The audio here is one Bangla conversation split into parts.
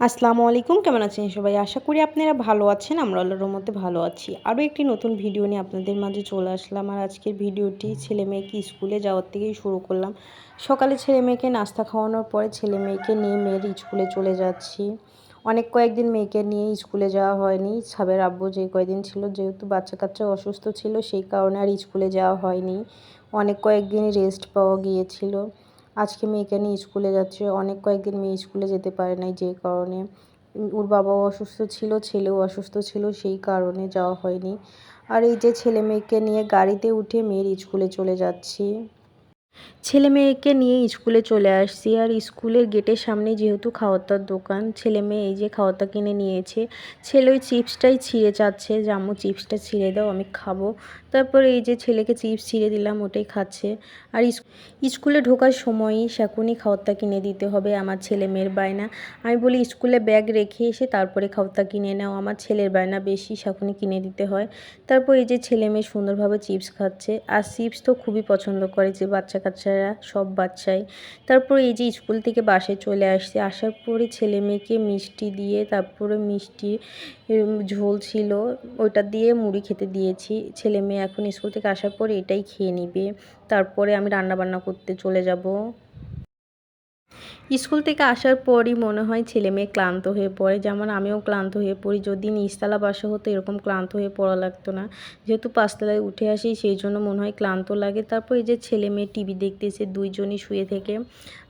আসসালামু আলাইকুম, কেমন আছেন সবাই? আশা করি আপনারা ভালো আছেন, আমরা আল্লাহর মধ্যে ভালো আছি। আরও একটি নতুন ভিডিও নিয়ে আপনাদের মাঝে চলে আসলাম আর আজকের ভিডিওটি ছেলে মেয়েকে স্কুলে যাওয়ার থেকেই শুরু করলাম। সকালে ছেলে মেয়েকে নাস্তা খাওয়ানোর পরে ছেলে মেয়েকে নিয়ে মেয়ের স্কুলে চলে যাচ্ছি। অনেক কয়েকদিন মেয়েকে নিয়ে স্কুলে যাওয়া হয়নি। সাবের আব্বু যে কয়েকদিন ছিল, যেহেতু বাচ্চা কাচ্চা অসুস্থ ছিল, সেই কারণে আর স্কুলে যাওয়া হয়নি। অনেক কয়েকদিন রেস্ট পাওয়া গিয়েছিল। আজকে মেয়েকে নিয়ে স্কুলে যাচ্ছে। অনেক কয়েকদিন মেয়ে স্কুলে যেতে পারে নাই যে কারণে। ওর বাবাও অসুস্থ ছিল, ছেলেও অসুস্থ ছিল, সেই কারণে যাওয়া হয়নি। আর এই যে ছেলে মেয়েকে নিয়ে গাড়িতে উঠে মেয়ের স্কুলে চলে যাচ্ছি। ছেলে মেয়েকে নিয়ে স্কুলে চলে আসছি আর স্কুলের গেটের সামনে যেহেতু খাওয়াতার দোকান, ছেলে মেয়ে এই যে খাওয়াতা কিনে নিয়েছে। ছেলে ওই চিপসটাই ছিঁড়ে চাচ্ছে, যে আম্মু, চিপসটা ছিঁড়ে দাও, আমি খাব। তারপরে এই যে ছেলেকে চিপস ছিঁড়ে দিলাম, ওটাই খাচ্ছে। আর স্কুলে ঢোকার সময়ই শাকুনি খাওয়াতা কিনে দিতে হবে আমার ছেলে মেয়ের বায়না। আমি বলি, স্কুলে ব্যাগ রেখে এসে তারপরে খাওয়াতা কিনে নাও, আমার ছেলের বায়না বেশি, শাকুনি কিনে দিতে হয়। তারপর এই যে ছেলে মেয়ে সুন্দরভাবে চিপস খাচ্ছে। আর চিপস তো খুবই পছন্দ করে যে বাচ্চা কাচ্চারা সব বাচ্চাই। তারপর এই যে স্কুল থেকে বাসে চলে আসছে, আসার পরে ছেলে মেয়েকে মিষ্টি দিয়ে তারপরে মিষ্টি ঝোল ছিল ওটা দিয়ে মুড়ি খেতে দিয়েছি। ছেলে মেয়ে এখন স্কুল থেকে আসার পরে এটাই খেয়ে নিবে। তারপরে আমি রান্না বান্না করতে চলে যাব। স্কুল থেকে আসার পরই মনে হয় ছেলে মেয়ে ক্লান্ত হয়ে পড়ে। যেমন আমিও ক্লান্ত হয়ে পড়ি। যদি নিচতলা বাসা হতো এরকম ক্লান্ত হয়ে পড়া লাগতো না। যেহেতু পাঁচতলায় উঠে আসি, সেই জন্য মনে হয় ক্লান্ত লাগে। তারপর এই যে ছেলে মেয়ে টিভি দেখতেছে দুইজনই শুয়ে থেকে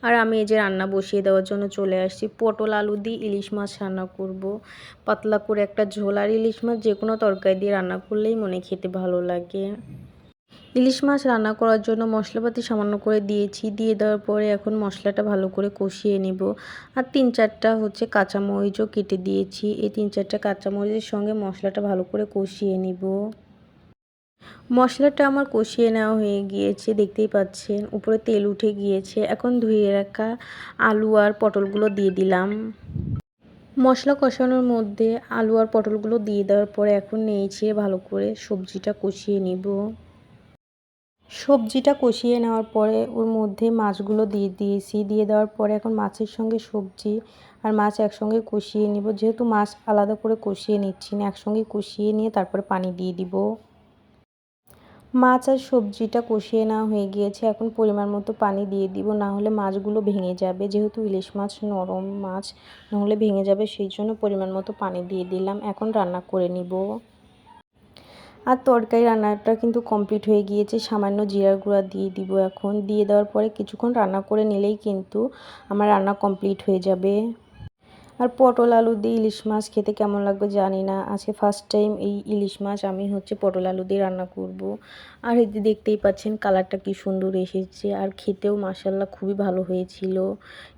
আর আমি এই যে রান্না বসিয়ে দেওয়ার জন্য চলে আসছি। পটল, আলু দিয়ে ইলিশ মাছ রান্না করব। পাতলা করে একটা ঝোল আর ইলিশ মাছ যে কোনো তরকারি দিয়ে রান্না করলেই মনে খেতে ভালো লাগে। ইলিশ মাছ রান্না করার জন্য মশলাপাতি সামান্য করে দিয়েছি। দিয়ে দেওয়ার পরে এখন মশলাটা ভালো করে কষিয়ে নেব। আর তিন চারটা হচ্ছে কাঁচামরিচও কেটে দিয়েছি। এই তিন চারটা কাঁচামরিচের সঙ্গে মশলাটা ভালো করে কষিয়ে নিব। মশলাটা আমার কষিয়ে নেওয়া হয়ে গিয়েছে, দেখতেই পাচ্ছেন। উপরে তেল উঠে গিয়েছে। এখন ধুয়ে রাখা আলু আর পটলগুলো দিয়ে দিলাম। মশলা কষানোর মধ্যে আলু আর পটলগুলো দিয়ে দেওয়ার পরে এখন নেড়েছে ভালো করে সবজিটা কষিয়ে নিব। সবজিটা কষিয়ে নেওয়ার পরে ওর মধ্যে মাছগুলো দিয়ে দিয়েছি। দিয়ে দেওয়ার পরে এখন মাছের সঙ্গে সবজি আর মাছ একসঙ্গে কষিয়ে নিব। যেহেতু মাছ আলাদা করে কষিয়ে নিচ্ছি না, একসঙ্গে কষিয়ে নিয়ে তারপরে পানি দিয়ে দিব। মাছ আর সবজিটা কষিয়ে নেওয়া হয়ে গিয়েছে। এখন পরিমাণ মতো পানি দিয়ে দিব, না হলে মাছগুলো ভেঙে যাবে। যেহেতু ইলিশ মাছ নরম মাছ নাহলে ভেঙে যাবে, সেই জন্য পরিমাণ মতো পানি দিয়ে দিলাম। এখন রান্না করে নিব। আর তরকারি রান্নাটা কিন্তু কমপ্লিট হয়ে গিয়েছে। সামান্য জিরার গুঁড়া দিয়ে দিব এখন। দিয়ে দেওয়ার পরে কিছুক্ষণ রান্না করে নিলেই কিন্তু আমার রান্না কমপ্লিট হয়ে যাবে। আর পটল আলু দিয়ে ইলিশ মাছ খেতে কেমন লাগবে জানি না। আজকে ফার্স্ট টাইম এই ইলিশ মাছ আমি হচ্ছে পটল আলু দিয়ে রান্না করব। আর এই যে দেখতেই পাচ্ছেন কালারটা কি সুন্দর এসেছে। আর খেতেও মাসাল্লাহ খুবই ভালো হয়েছিল।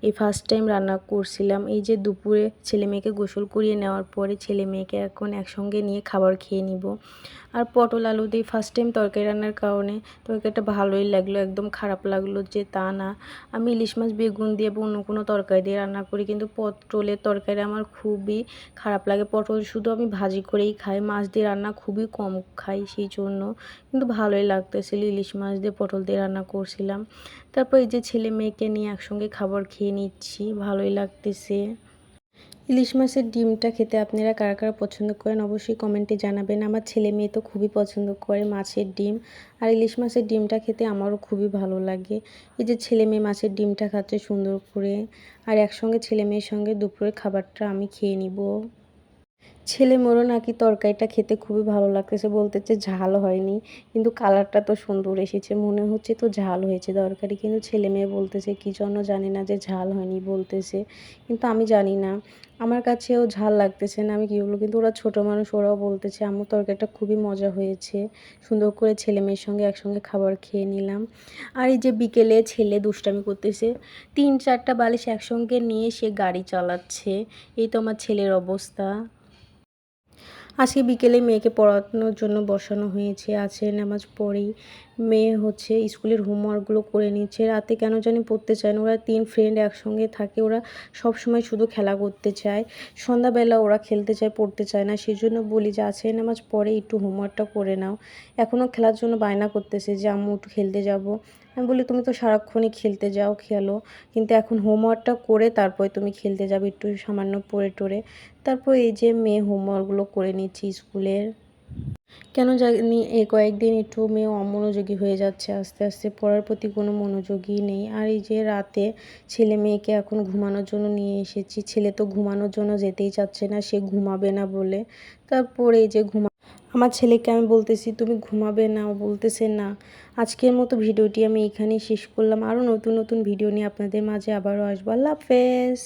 এই ফার্স্ট টাইম রান্না করছিলাম। এই যে দুপুরে ছেলে মেয়েকে গোসল করিয়ে নেওয়ার পরে ছেলে মেয়েকে এখন একসঙ্গে নিয়ে খাবার খেয়ে নিব। আর পটল আলু দিয়ে ফার্স্ট টাইম তরকারি রান্নার কারণে তরকারিটা ভালোই লাগল, একদম খারাপ লাগল যে তা না। আমি ইলিশ মাছ, বেগুন দিয়ে বা অন্য কোনো তরকারি দিয়ে রান্না করি, কিন্তু পটলের তরকারি আমার খুবই খারাপ লাগে। পটল শুধু আমি ভাজি করেই খাই, মাছ দিয়ে রান্না খুবই কম খাই সেই জন্য, কিন্তু ভালোই লাগতেছিল ইলিশ মাছ দিয়ে, পটল দিয়ে রান্না করছিলাম। তারপর এই যে ছেলে মেয়েকে নিয়ে একসঙ্গে খাবার খেয়ে নিচ্ছি, ভালোই লাগতেছে। ইলিশ মাছের ডিমটা খেতে আপনারা কারা কারা পছন্দ করেন অবশ্যই কমেন্টে জানাবেন। আমার ছেলে মেয়ে তো খুবই পছন্দ করে মাছের ডিম। আর ইলিশ মাছের ডিমটা খেতে আমারও খুবই ভালো লাগে। এই যে ছেলে মেয়ে মাছের ডিমটা খাচ্ছে সুন্দর করে। আর একসঙ্গে ছেলে মেয়ের সঙ্গে দুপুরের খাবারটা আমি খেয়ে নিব। ছেলে মোরও নাকি তরকারিটা খেতে খুবই ভালো লাগতেছে বলতেছে ঝাল হয়নি, কিন্তু কালারটা তো সুন্দর এসেছে, মনে হচ্ছে তো ঝাল হয়েছে তরকারি কিন্তু ছেলে মেয়ে বলতেছে কী জন্য জানি না যে ঝাল হয়নি বলতেছে, কিন্তু আমি জানি না, আমার কাছেও ঝাল লাগতেছে না, আমি কী বলব, কিন্তু ওরা ছোটো মানুষ, ওরাও বলতেছে আমার তরকারিটা খুবই মজা হয়েছে, সুন্দর করে ছেলে মেয়ের সঙ্গে একসঙ্গে খাবার খেয়ে নিলাম, আর এই যে বিকেলে ছেলে দুষ্টামি করতেছে, তিন চারটা বালিশ একসঙ্গে নিয়ে সে গাড়ি চালাচ্ছে, এই তো আমার ছেলের অবস্থা আজকে বিকেলে মেয়েকে পড়ানোর জন্য বসানো হয়েছে আছে নামাজ পড়েই। মেয়ে হচ্ছে, স্কুলের হোমওয়ার্কগুলো করে নিচ্ছে, রাতে কেন জানি পড়তে চায় না। ওরা তিন ফ্রেন্ড একসঙ্গে থাকে, ওরা সব সময় শুধু খেলা করতে চায়। সন্ধ্যাবেলা ওরা খেলতে চায়, পড়তে চায় না। সেই জন্য বলি যে আছে নামাজ পরে একটু হোমওয়ার্কটা করে নাও। এখনও খেলার জন্য বায়না করতেছে যে, আম্মু, একটু খেলতে যাব। আমি বলি, তুমি তো সারাক্ষণই খেলতে যাও, খেলো। কিন্তু এখন হোমওয়ার্কটা করে তারপরে তুমি খেলতে যাবে একটু সামান্য পড়ে টরে তারপর এই যে, মেয়ে হোমওয়ার্কগুলো করে নিচ্ছি স্কুলের। কেন জানি এই কয়েকদিন একটু মেয়ে অমনোযোগী হয়ে যাচ্ছে, আস্তে আস্তে পড়ার প্রতি কোনো মনোযোগই নেই। আর এই যে রাতে ছেলে মেয়েকে এখন ঘুমানোর জন্য নিয়ে এসেছি, ছেলে তো ঘুমানোর জন্য যেতেই চাচ্ছে না, সে ঘুমাবে না বলে। তারপরে এই যে ঘুমা আমার ছেলেকে আমি বলতেছি, তুমি ঘুমাবে না, ও বলতেছে না। আজকের মতো ভিডিওটি আমি এখানেই শেষ করলাম। আরও নতুন নতুন ভিডিও নিয়ে আপনাদের মাঝে আবারও আসব। আল্লাহ হাফেজ।